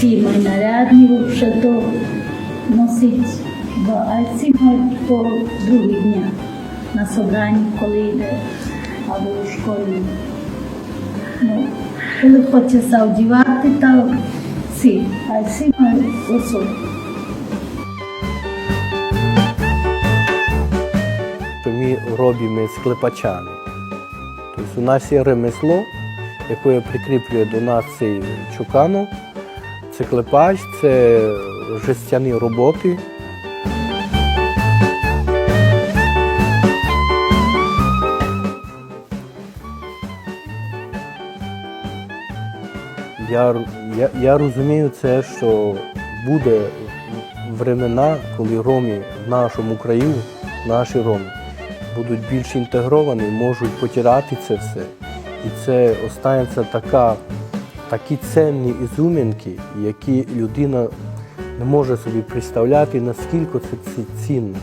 сім фірми нарядні то носить, бо альці мають по другі дня на собранні, коли йде або в школі. Ну, Коли хочеться одівати, то ці альці мають особу. Ми робимо з. Тобто У нас є ремесло, яке прикріплює до нас цей чукану. Це клепач, це жестяні роботи. Я, я, я розумію це, що буде времена, коли роми в нашому краю, наші роми, будуть більш інтегровані, можуть потирати це все. І це останеться така, такі цінні ізюмінки, які людина не може собі представляти, наскільки це ці- цінно.